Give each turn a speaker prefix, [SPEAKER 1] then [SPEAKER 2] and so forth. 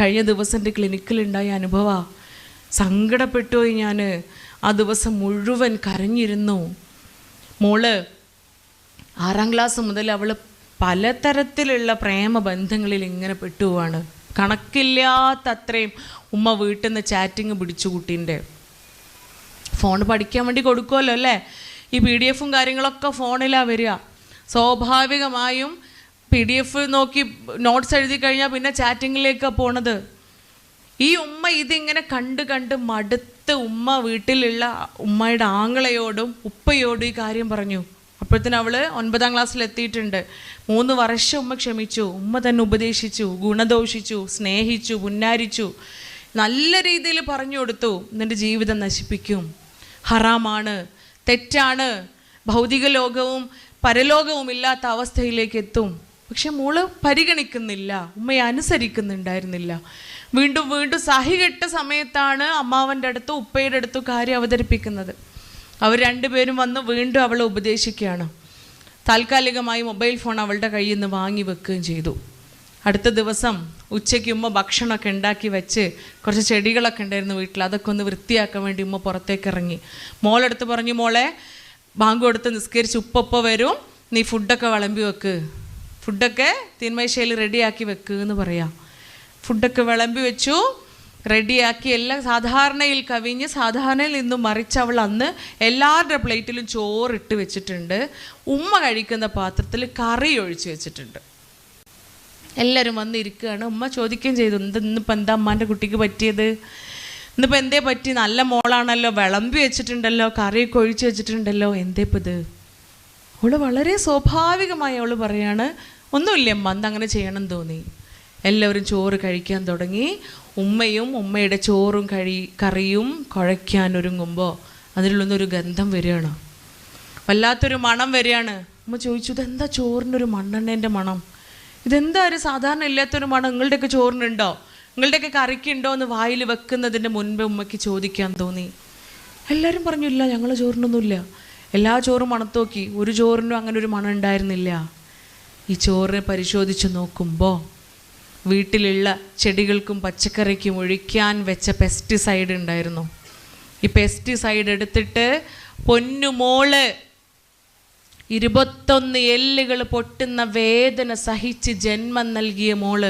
[SPEAKER 1] കഴിഞ്ഞ ദിവസം എന്റെ ക്ലിനിക്കിലുണ്ടായ അനുഭവ സങ്കടപ്പെട്ടുപോയി ഞാൻ. ആ ദിവസം മുഴുവൻ കരഞ്ഞിരുന്നു. മോൾ ആറാം ക്ലാസ് മുതൽ അവൾ പലതരത്തിലുള്ള പ്രേമബന്ധങ്ങളിൽ ഇങ്ങനെ പെട്ടുപോവാണ്. കണക്കില്ലാത്ത അത്രയും ഉമ്മ വീട്ടിൽ നിന്ന് ചാറ്റിങ് പിടിച്ചു കുട്ടീന്റെ ഫോൺ പഠിക്കാൻ വേണ്ടി കൊടുക്കുമല്ലോ അല്ലേ? ഈ പി ഡി എഫും കാര്യങ്ങളൊക്കെ ഫോണിലാണ് വരിക. സ്വാഭാവികമായും പി ഡി എഫ് നോക്കി നോട്ട്സ് എഴുതി കഴിഞ്ഞാൽ പിന്നെ ചാറ്റിങ്ങിലേക്കാണ് പോണത്. ഈ ഉമ്മ ഇതിങ്ങനെ കണ്ട് കണ്ട് മടുത്ത് ഉമ്മ വീട്ടിലുള്ള ഉമ്മയുടെ ആങ്ങളയോടും ഉപ്പയോടും ഈ കാര്യം പറഞ്ഞു. അപ്പോഴത്തേന് അവൾ ഒൻപതാം ക്ലാസ്സിൽ എത്തിയിട്ടുണ്ട്. മൂന്ന് വർഷം ഉമ്മ ക്ഷമിച്ചു. ഉമ്മ തന്നെ ഉപദേശിച്ചു ഗുണദോഷിച്ചു സ്നേഹിച്ചു പുന്നാരിച്ചു. നല്ല രീതിയിൽ പറഞ്ഞു കൊടുത്തു. നിന്റെ ജീവിതം നശിപ്പിക്കും. ഹറാമാണ്. തെറ്റാണ്. ഭൗതിക ലോകവും പരലോകവും ഇല്ലാത്ത അവസ്ഥയിലേക്ക് എത്തും. പക്ഷെ മോൾ പരിഗണിക്കുന്നില്ല. ഉമ്മയെ അനുസരിക്കുന്നുണ്ടായിരുന്നില്ല. വീണ്ടും വീണ്ടും സഹികെട്ട സമയത്താണ് അമ്മാവന്റെ അടുത്ത് ഉപ്പയുടെ അടുത്ത് കാര്യം അവതരിപ്പിക്കുന്നത്. അവർ രണ്ടുപേരും വന്ന് വീണ്ടും അവളെ ഉപദേശിക്കുകയാണ്. താൽക്കാലികമായി മൊബൈൽ ഫോൺ അവളുടെ കയ്യിൽ നിന്ന് വാങ്ങി വെക്കുകയും ചെയ്തു. അടുത്ത ദിവസം ഉച്ചയ്ക്ക് ഉമ്മ ഭക്ഷണമൊക്കെ ഉണ്ടാക്കി വെച്ച് കുറച്ച് ചെടികളൊക്കെ ഉണ്ടായിരുന്നു വീട്ടിൽ. അതൊക്കെ ഒന്ന് വൃത്തിയാക്കാൻ വേണ്ടി ഉമ്മ പുറത്തേക്ക് ഇറങ്ങി. മോളെടുത്ത് പറഞ്ഞു മോളെ ബാങ്ക് കൊടുത്ത് നിസ്കരിച്ച് ഉപ്പപ്പ വരും. നീ ഫുഡൊക്കെ വിളമ്പി വെക്ക്. ഫുഡൊക്കെ തീന്മേശയിൽ റെഡിയാക്കി വെക്കുക എന്ന് പറയാം. ഫുഡൊക്കെ വിളമ്പി വെച്ചു റെഡിയാക്കി എല്ലാം സാധാരണയിൽ കവിഞ്ഞ് സാധാരണയിൽ നിന്നും മറിച്ച് അവൾ അന്ന് എല്ലാവരുടെ പ്ലേറ്റിലും ചോറിട്ട് വെച്ചിട്ടുണ്ട്. ഉമ്മ കഴിക്കുന്ന പാത്രത്തിൽ കറി ഒഴിച്ച് വെച്ചിട്ടുണ്ട്. എല്ലാവരും വന്നിരിക്കുകയാണ് ഉമ്മ ചോദിക്കുകയും ചെയ്തു എന്ത് ഇന്നിപ്പോൾ എന്താ അമ്മാന്റെ കുട്ടിക്ക് പറ്റിയത്? ഇന്നിപ്പോൾ എന്തേ പറ്റി? നല്ല മോളാണല്ലോ വിളമ്പി വെച്ചിട്ടുണ്ടല്ലോ കറിയൊക്കെ ഒഴിച്ച് വെച്ചിട്ടുണ്ടല്ലോ എന്തേ ഇത്? അവൾ വളരെ സ്വാഭാവികമായി അവൾ പറയാണ് ഒന്നുമില്ല അമ്മ അന്ന് അങ്ങനെ ചെയ്യണം തോന്നി. എല്ലാവരും ചോറ് കഴിക്കാൻ തുടങ്ങി. ഉമ്മയും ഉമ്മയുടെ ചോറും കഴി കറിയും കുഴയ്ക്കാൻ ഒരുങ്ങുമ്പോൾ അതിലുള്ളൊരു ഗന്ധം വരികയാണ്. വല്ലാത്തൊരു മണം വരികയാണ്. അമ്മ ചോദിച്ചു ഇതെന്താ ചോറിനൊരു മണ്ണെണ്ണേന്റെ മണം? ഇതെന്താ ഒരു സാധാരണ ഇല്ലാത്തൊരു മണം? നിങ്ങളുടെയൊക്കെ ചോറിനുണ്ടോ? നിങ്ങളുടെയൊക്കെ കറിക്കുണ്ടോ എന്ന് വായിൽ വെക്കുന്നതിന്റെ മുൻപ് ഉമ്മയ്ക്ക് ചോദിക്കാൻ തോന്നി. എല്ലാവരും പറഞ്ഞു ഇല്ല ഞങ്ങൾ ചോറിനൊന്നുമില്ല. എല്ലാ ചോറും മണത്തോക്കി. ഒരു ചോറിനും അങ്ങനെ ഒരു മണം ഉണ്ടായിരുന്നില്ല. ഈ ചോറിനെ പരിശോധിച്ച് നോക്കുമ്പോൾ വീട്ടിലുള്ള ചെടികൾക്കും പച്ചക്കറിക്കും ഒഴിക്കാൻ വെച്ച പെസ്റ്റിസൈഡ് ഉണ്ടായിരുന്നു. ഈ പെസ്റ്റിസൈഡ് എടുത്തിട്ട് പൊന്നുമോൾ ഇരുപത്തൊന്ന് എല്ലുകൾ പൊട്ടുന്ന വേദന സഹിച്ച് ജന്മം നൽകിയ മോൾ